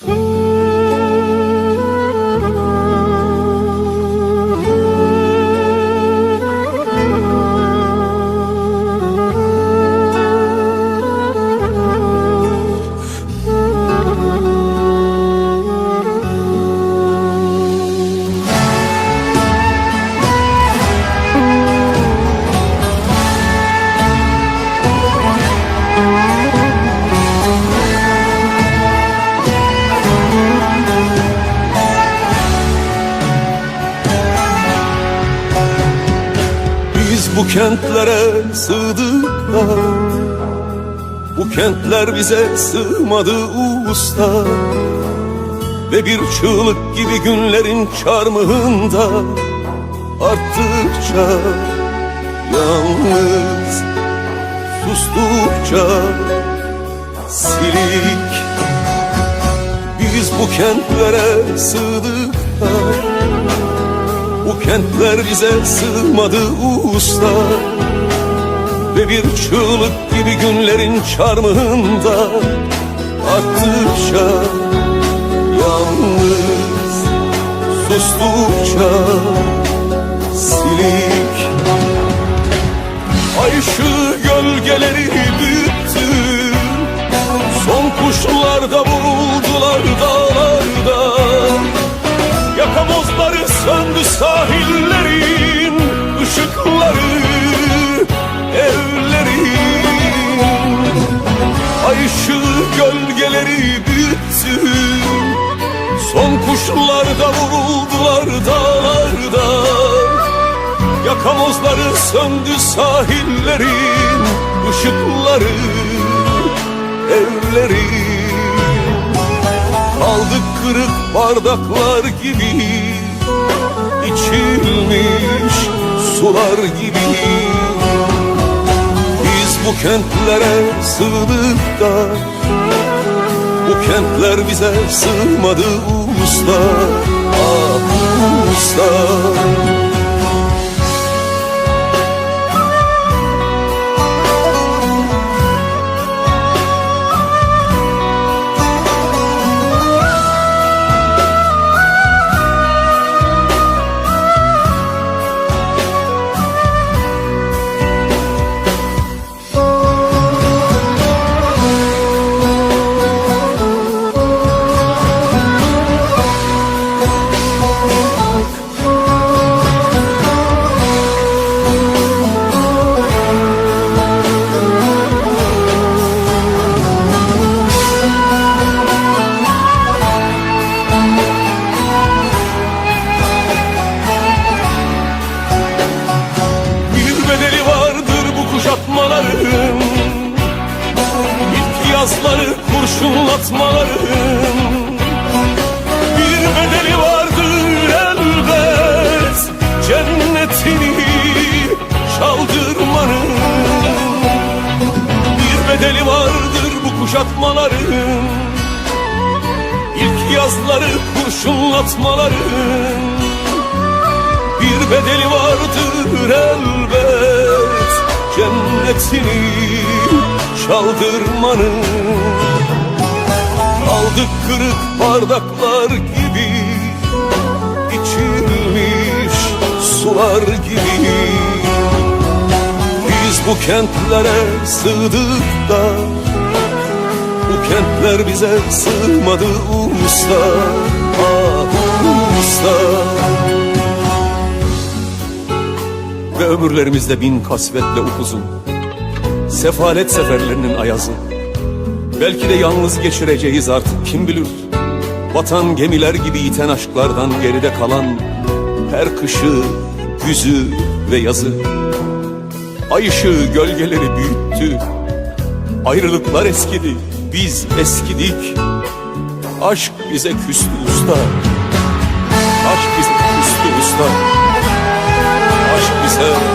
Ooh. Bu kentlere sığdık da Bu kentler bize sığmadı usta. Ve bir çığlık gibi günlerin çarmıhında Arttıkça yalnız Sustukça silik. Biz bu kentlere sığdık da bu kentler bize sığmadı usta. Ve bir çığlık gibi günlerin çarmıhında Arttıkça yalnız Sustukça silik. Ay ışığı gölgeleri büyüttü Son kuşlar da vuruldular dağlarda sahillerin ışıkları evlerin. Ay ışığı gölgeleri büyüttü Son kuşlar da vuruldular dağlarda. Yakamozları söndü sahillerin ışıkları evlerin. Kaldık kırık bardaklar gibi içilmiş sular gibi. Biz bu kentlere sığdık da Bu kentler bize sığmadı usta. Ah usta İlk yazları kurşunlatmaların Bir bedeli vardır elbet. Cennetini çaldırmanın. Bir bedeli vardır bu kuşatmaların. İlk yazları kurşunlatmaların. Bir bedeli vardır elbet Cennetini çaldırmanın Aldık kırık bardaklar gibi içilmiş sular gibi. Biz bu kentlere sığdık da Bu kentler bize sığmadı usta. Ah usta ömürlerimizde bin kasvetle upuzun. Sefalet seferlerinin ayazı. Belki de yalnız geçireceğiz artık kim bilir. Vatan gemiler gibi iten aşklardan geride kalan Her kışı, güzü ve yazı. Ay ışığı gölgeleri büyüttü. Ayrılıklar eskidi, biz eskidik. Aşk bize küstü usta. Aşk bize küstü usta. Aşk bize